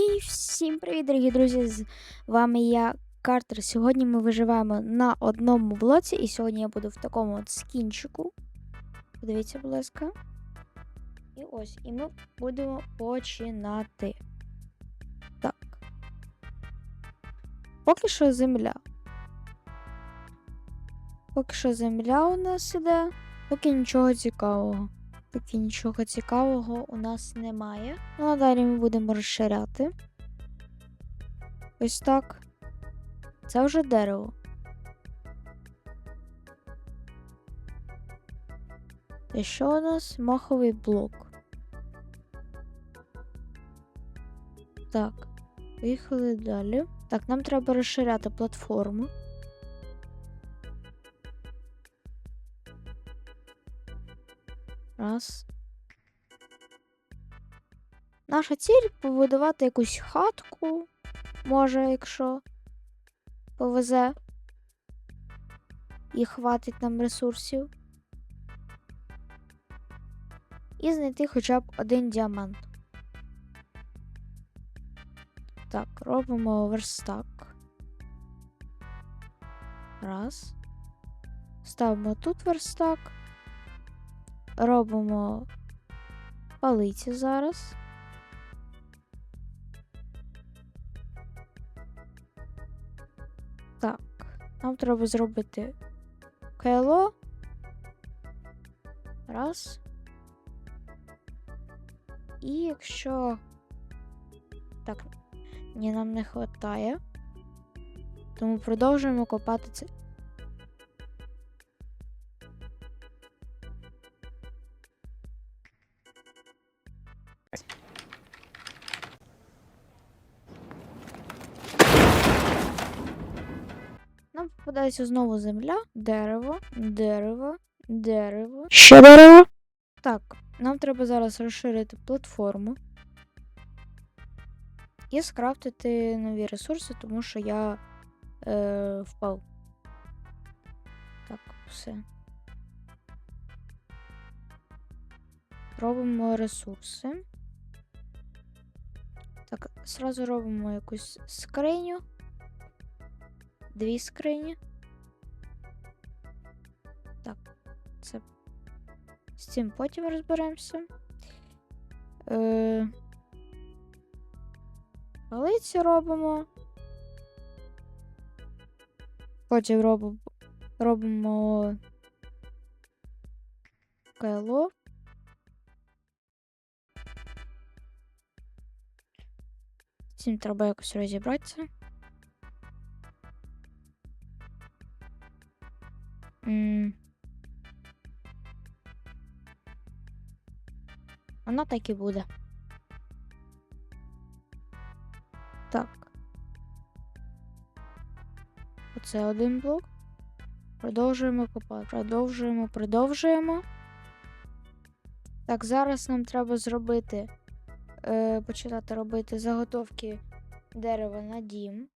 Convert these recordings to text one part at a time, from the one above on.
І всім привіт, дорогі друзі! З вами я, Картер. Сьогодні ми виживаємо на одному блоці, і сьогодні я буду в такому от скінчику. Подивіться, будь ласка. І ось, і ми будемо починати. Так. Поки що земля. Поки що земля у нас іде, поки нічого цікавого. Поки нічого цікавого у нас немає. Ну а далі ми будемо розширяти. Ось так. Це вже дерево. І що у нас? Маховий блок. Так, поїхали далі. Так, нам треба розширяти платформу. Раз. Наша ціль побудувати якусь хатку, може, якщо повезе і хватить нам ресурсів. І знайти хоча б один діамант. Так, робимо верстак. Раз. Ставимо тут верстак. Робимо палиці зараз. Так, нам треба зробити кайло. Раз. І якщо. Так, ні, нам не вистачає. Тому продовжуємо копати це. Попадається знову земля, дерево, дерево, дерево. Ще дерево. Так, нам треба зараз розширити платформу і скрафтити нові ресурси, тому що я е, впав. Так, все. Робимо ресурси. Так, зразу робимо якусь скриню. Дві скрині. Так, це з цим потім розберемося. Е... Палиці робимо. Потім робимо, робимо кайло. Цим треба якось розібратися. М. Воно так і буде. Так. Оце один блок. Продовжуємо копати. Продовжуємо, продовжуємо. Так, зараз нам треба зробити. Е, починати робити заготовки дерева на дім.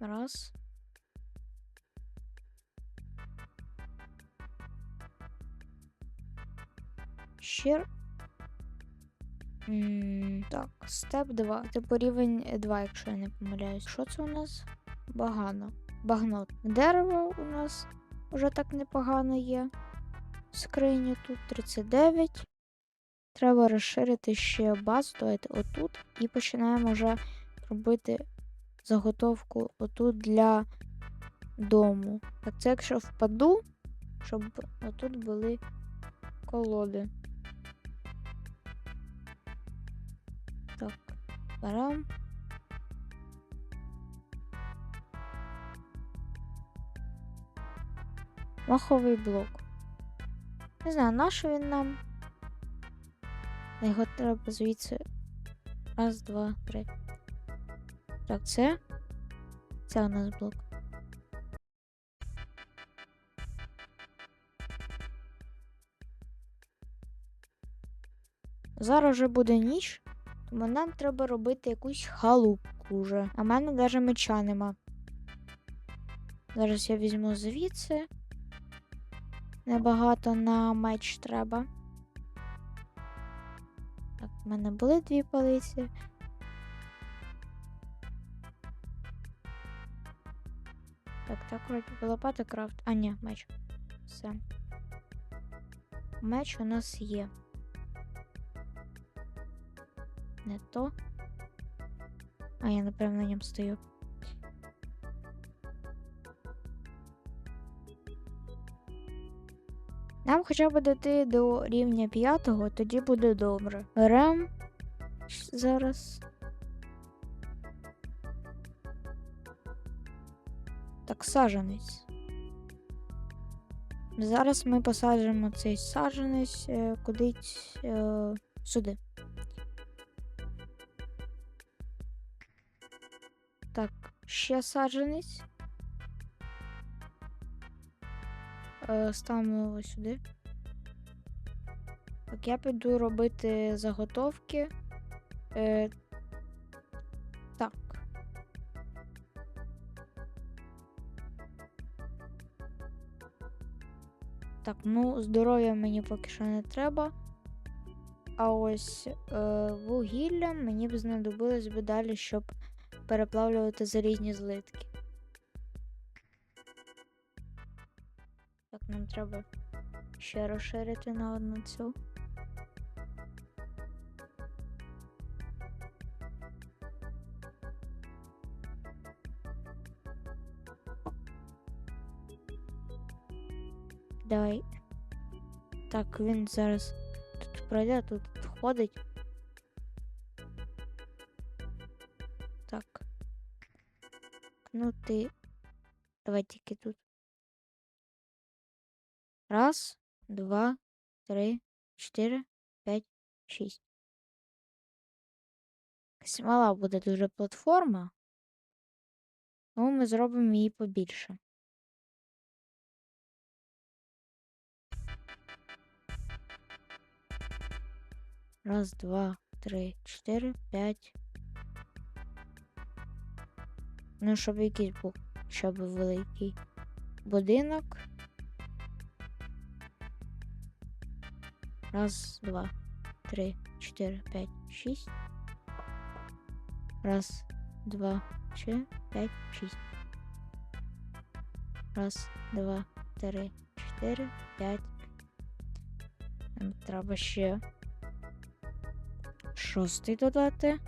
Раз. М, Так, степ 2. Типу рівень 2, якщо я не помиляюсь. Що це у нас? Багано. Багнот. Дерево у нас вже так непогано є. Скрині тут 39. Треба розширити ще базу. Давайте отут. І починаємо вже робити заготовку отут для дому. Так це якщо впаду, щоб отут були колоди. Берем. Маховий блок. Не знаю, на що він нам. Його треба звідси. Раз, два, три. Так, це. Це у нас блок. Зараз вже буде ніч, тому нам треба робити якусь халупку вже. А в мене навіть меча нема. Зараз я візьму звідси. Небагато на меч треба. Так, в мене були дві палиці. Так, так, вроді лопата крафт. А, ні, меч. Все. Меч у нас є. Не то. А я, напевно, на ньому стою. Нам хоча б дойти до рівня п'ятого, тоді буде добре. Берем зараз. Так, саджанець. Зараз ми посаджуємо цей саджанець е, кудись е, сюди. Ще саджанець. Е, ставимо ось сюди. Так, я піду робити заготовки. Е, так. Так, ну, здоров'я мені поки що не треба. А ось е, вугілля мені б знадобилось би далі, щоб переплавлювати залізні злитки. Так, нам треба ще розширити на одну цю. Давай. Так, він зараз тут пройде, тут ходить. Ну ти. Давай тільки тут. Раз, два, три, чотири, п'ять, шість. Якась Мала буде дуже платформа. Тому ми зробимо її побільше. Раз, два, три, чотири, п'ять. Ну, щоб якийсь був, щоб великий будинок. Раз, два, три, чотири, п'ять, шість. Раз, два, чотири, п'ять, шість. Раз, два, три, чотири, п'ять. Треба ще шостий додати.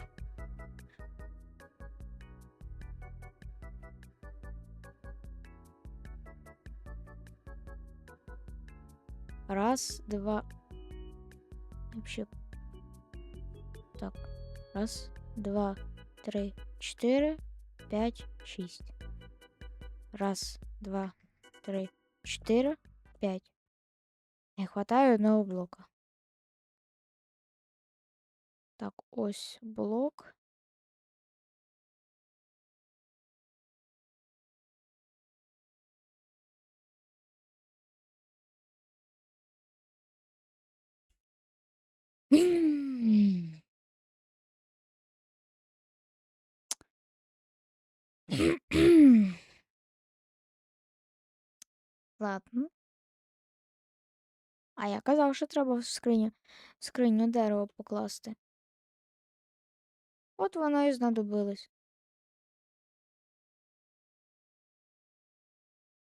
Раз, два. Вообще. Так. Раз, два, три, четыре, пять, шесть. Раз, два, три, четыре, пять. Не хватає одного блока. Так, ось блок. Ладно. А я казав, що треба в скриню, в скриню дерево покласти. От воно і знадобилось.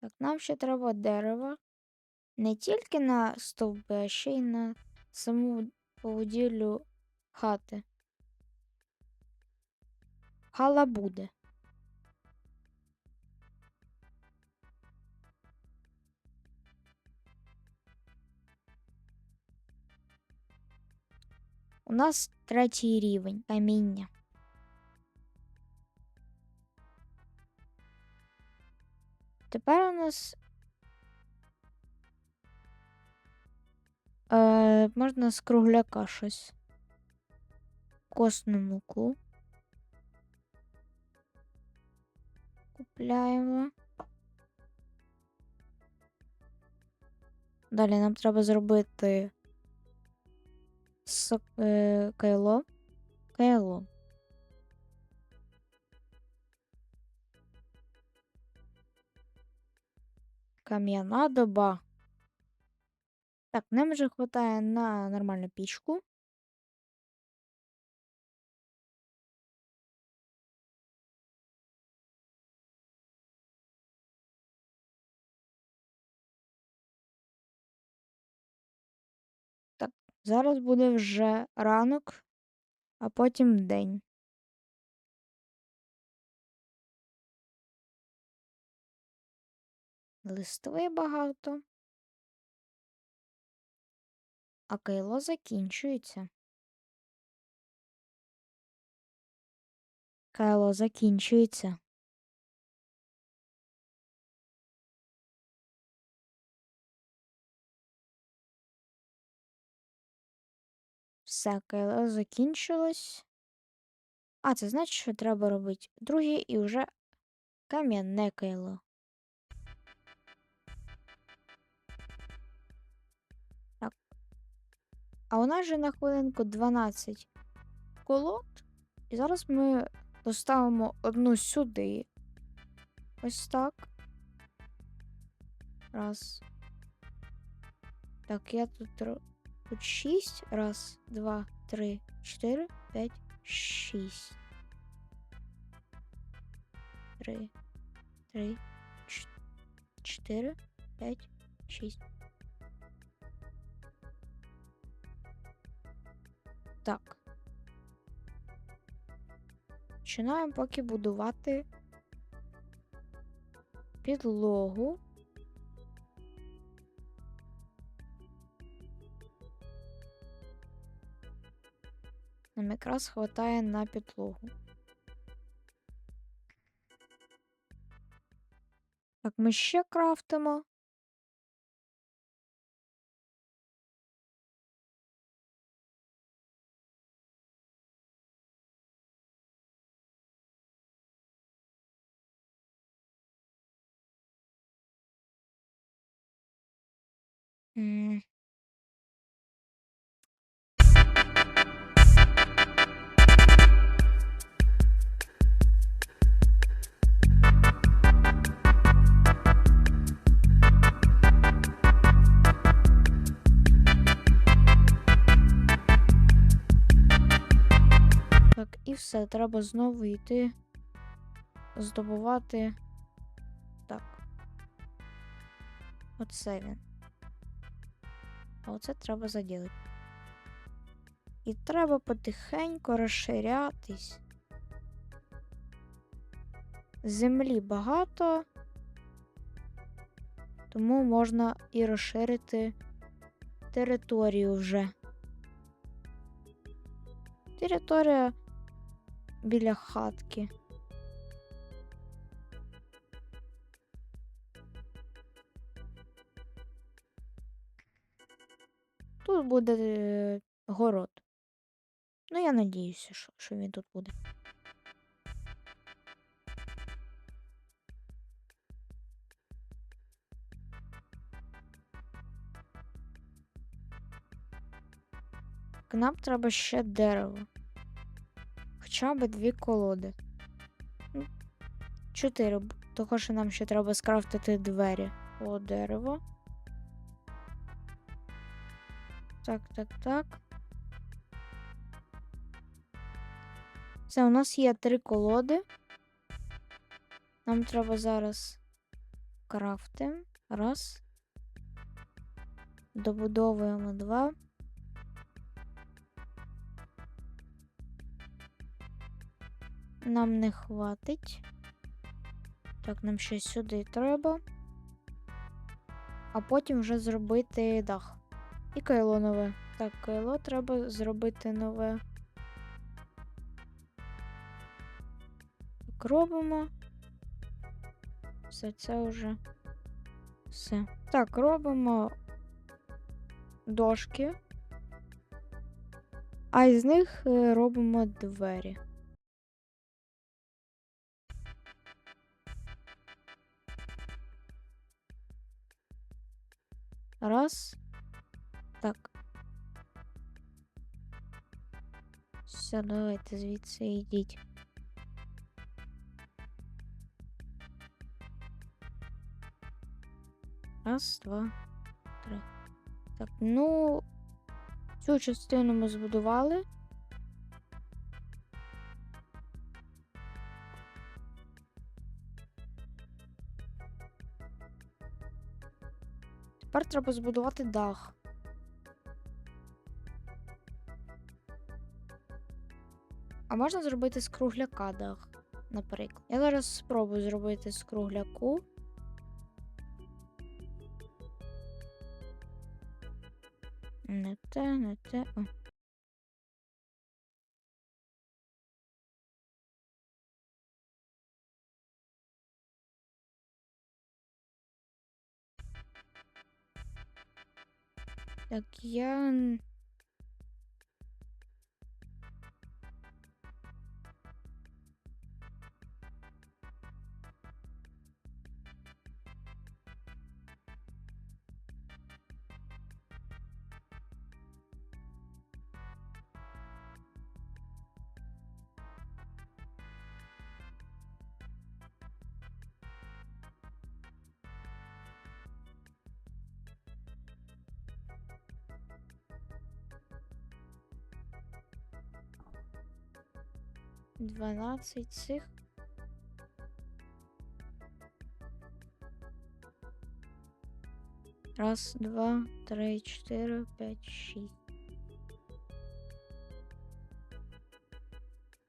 Так, нам ще треба дерево. Не тільки на стовби, а ще й на саму будівлю хати. Хала буде. У нас третій рівень каміння. Тепер у нас е, можна з кругляка щось. Косну муку. Купляємо. Далі нам треба зробити сок, е, кайло. Кайло. Кам'яна доба. Так, нам вже хватає на нормальну пічку. Так, зараз буде вже ранок, а потім день. Листви багато. А кайло закінчується. Кайло закінчується. Все, кайло закінчилось. А, це значить, що треба робити друге і вже кам'яне кайло. А у нас же на хвилинку 12 колод. І зараз ми поставимо одну сюди. Ось так. Раз. Так, я тут тут 6. Раз, два, три, чотири, п'ять, шість. Три. Три. Чотири, п'ять, шість. Так. Починаємо поки будувати підлогу. Нам якраз хватає на підлогу. Так, ми ще крафтимо. Так, і все, треба знову йти здобувати. Так. Оце він. А оце треба заділити. І треба потихеньку розширятись. Землі багато, тому можна і розширити територію вже. Територія біля хатки. Тут буде е, город. Ну, я надіюся, що, що він тут буде. Так, Нам треба ще дерево. Хоча б дві колоди. Ну, Чотири, що нам ще треба скрафтити двері. О, дерево. Так, так, так. Все, у нас є три колоди. Нам треба зараз крафтим. Раз. Добудовуємо два. Нам не хватить. Так, нам ще сюди треба. А потім вже зробити дах. І кайло нове. Так, кайло треба зробити нове. Так, робимо. Все це вже. Все. Так, робимо дошки. А із них е, робимо двері. Раз. Так. Все, давайте звідси йдіть. Раз, два, три. Так, ну. Цю частину ми збудували. Тепер треба збудувати дах. А можна зробити з кругляка дах, наприклад. Я зараз спробую зробити з кругляку. Не те, не те. О. Так, я. Н- Дванадцять цих. Раз, два, три, чотири, п'ять, шість.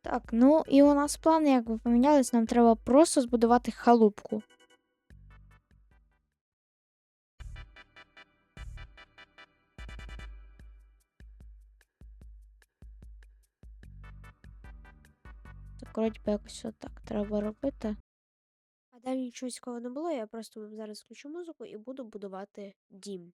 Так, ну і у нас плани, як ви помінялись, нам треба просто збудувати халупку. Вроді би якось отак треба робити. А далі нічого цікавого не було, я просто зараз включу музику і буду будувати дім.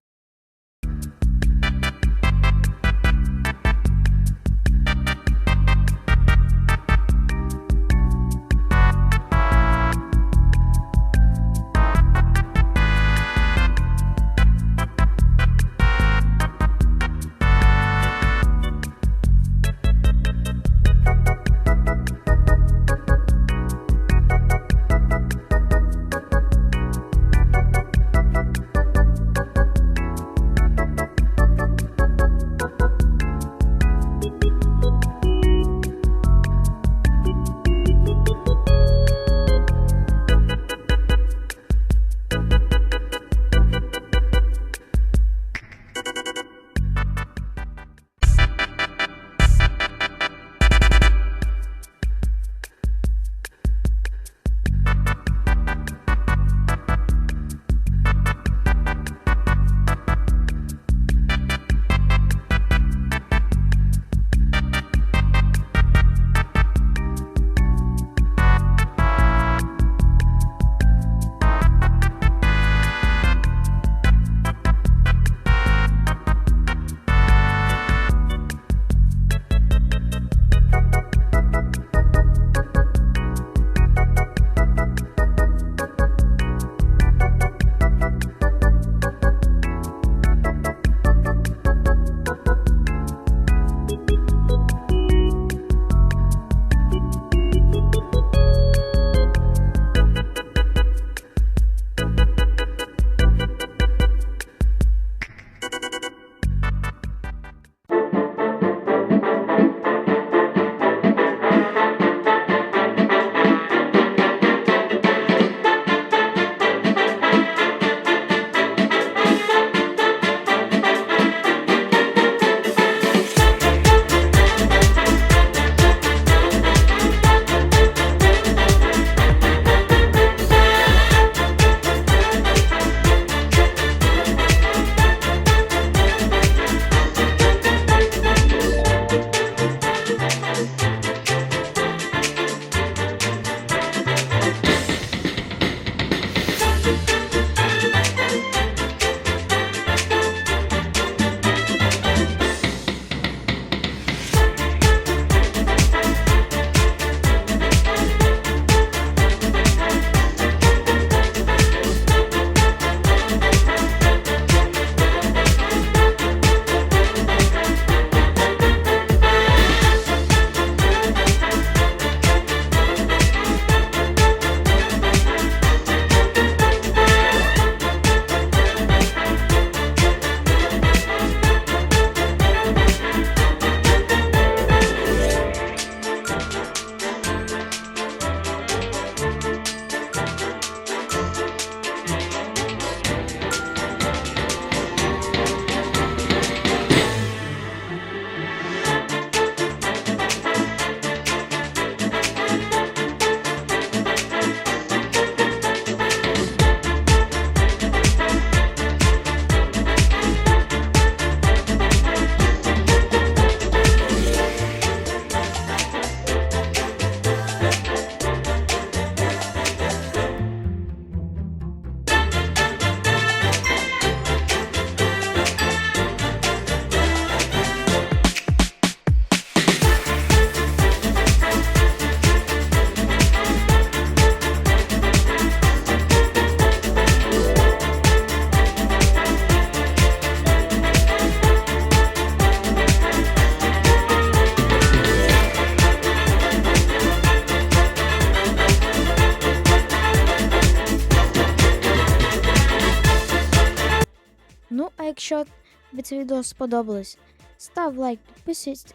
Це відео сподобалось, став лайк, підписуйся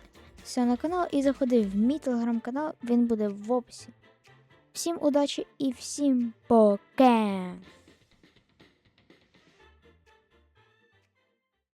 на канал і заходи в мій телеграм-канал, він буде в описі. Всім удачі і всім пока!